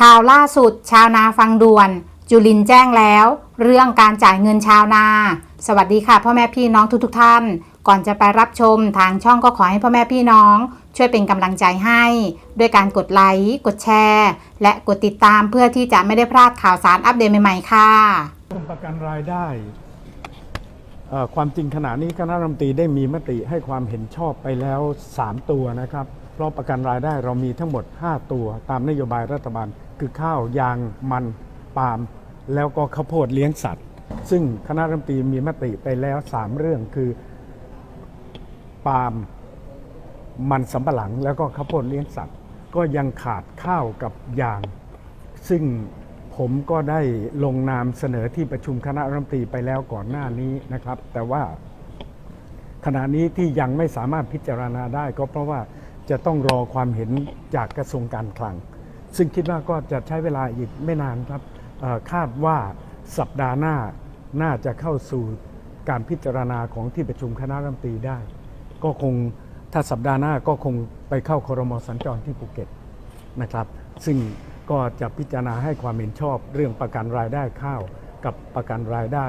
ข่าวล่าสุด ชาวนาฟังด่วน จุลินแจ้งแล้ว เรื่องการจ่ายเงินชาวนา สวัสดีค่ะพ่อแม่พี่น้องทุกๆทท่าน ก่อนจะไปรับชมทางช่องก็ขอให้พ่อแม่พี่น้อง ช่วยเป็นกำลังใจให้ ด้วยการกดไลค์กดแชร์ และกดติดตามเพื่อที่จะไม่ได้พลาดข่าวสารอัปเดตใหม่ๆค่ะกรมประกันรายได้อ่อความจริงขณะนี้คณะรัฐมนตรีได้มีมติให้ความเห็นชอบไปแล้ว 3 ตัวนะครับ เพราะประกันรายได้เรามีทั้งหมด 5 ตัว ตามนโยบายรัฐบาล คือข้าวยางมันปาล์มแล้วก็ข้าวโพดเลี้ยงสัตว์ ซึ่งคณะรัฐมนตรีมีมติไปแล้ว 3 เรื่องคือปาล์มมันสำปะหลัง แล้วก็ข้าวโพดเลี้ยงสัตว์ ก็ยังขาดข้าวกับยาง ซึ่งผมก็ได้ลงนามเสนอที่ประชุมคณะรัฐมนตรีไปแล้วก่อนหน้านี้นะครับ แต่ว่าขณะนี้ที่ยังไม่สามารถพิจารณาได้ก็เพราะว่าจะต้องรอความเห็นจากกระทรวงการคลัง ซึ่งคิดว่าก็จะใช้เวลาอีกไม่นานครับคาดว่าสัปดาห์หน้าน่าจะเข้าสู่การพิจารณาของที่ประชุมคณะรัฐมนตรีได้ ก็คงถ้าสัปดาห์หน้าก็คงไปเข้าครมสัญจรที่ภูเก็ตนะครับ ซึ่งก็จะพิจารณาให้ความเห็นชอบเรื่องประกันรายได้ข้าว กับประกันรายได้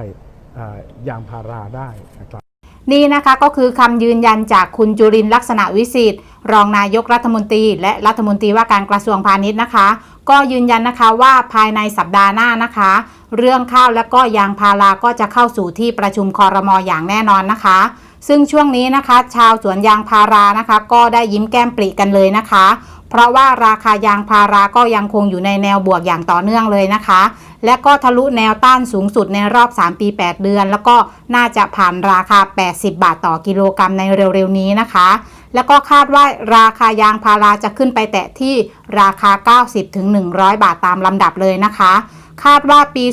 ยางพาราได้นะครับนี่นะคะก็คือคำยืนยันจากคุณจุรินลักษณะวิสิทธิ์ รองนายกรัฐมนตรี และรัฐมนตรีว่าการกระทรวงพาณิชย์นะคะ ก็ยืนยันนะคะว่าภายในสัปดาห์หน้านะคะ เรื่องข้าวและก็ยางพาราก็จะเข้าสู่ที่ประชุมคอรมออย่างแน่นอนนะคะ ซึ่งช่วงนี้นะคะ ชาวสวนยางพารานะคะ ก็ได้ยิ้มแก้มปริกันเลยนะคะเพราะว่าราคายางพาราก็ยังคงอยู่ในแนวบวกอย่างต่อเนื่องเลยนะคะ และก็ทะลุแนวต้านสูงสุดในรอบ 3 ปี 8 เดือน แล้วก็น่าจะผ่านราคา 80 บาทต่อกิโลกรัมในเร็วๆนี้นะคะ แล้วก็คาดว่าราคายางพาราจะขึ้นไปแตะที่ราคา 90ถึง100 บาทตามลำดับเลยนะคะ คาดว่าปี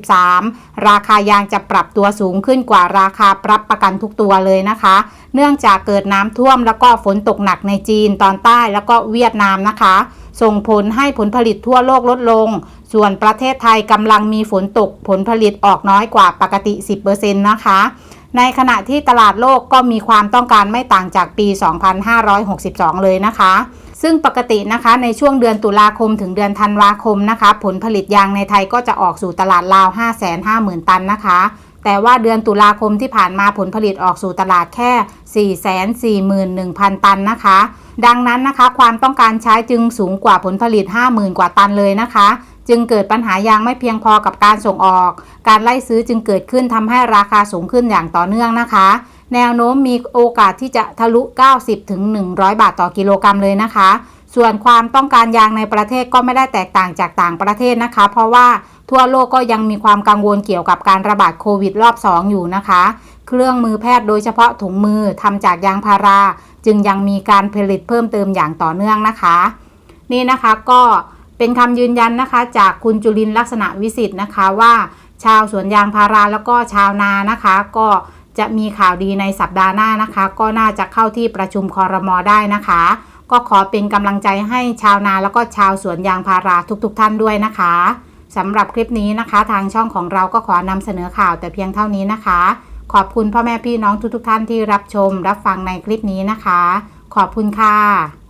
2563 ราคายางจะปรับตัวสูงขึ้นกว่าราคาปรับประกันทุกตัวเลยนะคะ เนื่องจากเกิดน้ำท่วมแล้วก็ฝนตกหนักในจีนตอนใต้แล้วก็เวียดนามนะคะ ส่งผลให้ผลผลิตทั่วโลกลดลง ส่วนประเทศไทยกำลังมีฝนตกผลผลิตออกน้อยกว่าปกติ 10%นะคะ ในขณะที่ตลาดโลกก็มีความต้องการไม่ต่างจากปี 2562 เลยนะคะ ซึ่งปกตินะคะในช่วงเดือนตุลาคมถึงเดือนธันวาคมนะคะ ผลผลิตยางในไทยก็จะออกสู่ตลาดราว 550,000 ตันนะคะ แต่ว่าเดือนตุลาคมที่ผ่านมาผลผลิตออกสู่ตลาดแค่ 441,000 ตันนะคะ ดังนั้นนะคะความต้องการใช้จึงสูงกว่าผลผลิต 50,000 กว่าตันเลยนะคะ จึงเกิดปัญหายางไม่เพียงพอกับการส่งออก การไล่ซื้อจึงเกิดขึ้นทำให้ราคาสูงขึ้นอย่างต่อเนื่องนะคะ แนวโน้มมีโอกาสที่จะทะลุ90ถึง100 บาทต่อกิโลกรัมเลยนะคะ ส่วนความต้องการยางในประเทศก็ไม่ได้แตกต่างจากต่างประเทศนะคะ เพราะว่าทั่วโลกก็ยังมีความกังวลเกี่ยวกับการระบาดโควิดรอบ 2 อยู่นะคะ เครื่องมือแพทย์โดยเฉพาะถุงมือทำจากยางพารา จึงยังมีการผลิตเพิ่มเติมอย่างต่อเนื่องนะคะ นี่นะคะก็ เป็นคำยืนยันนะคะ จากคุณจุลินลักษณะวิสิทธิ์นะคะว่า ชาวสวนยางพาราแล้วก็ชาวนานะคะ ก็จะมีข่าวดีในสัปดาห์หน้านะคะ ก็น่าจะเข้าที่ประชุมคอรมอได้นะคะ ก็ขอเป็นกำลังใจให้ชาวนาแล้วก็ชาวสวนยางพาราทุกๆทท่านด้วยนะคะสำหรับคลิปนี้นะคะ ทางช่องของเราก็ขอนำเสนอข่าวแต่เพียงเท่านี้นะคะ ขอบคุณพ่อแม่พี่น้องทุกๆทท่านที่รับชม รับฟังในคลิปนี้นะคะ ขอบคุณค่ะ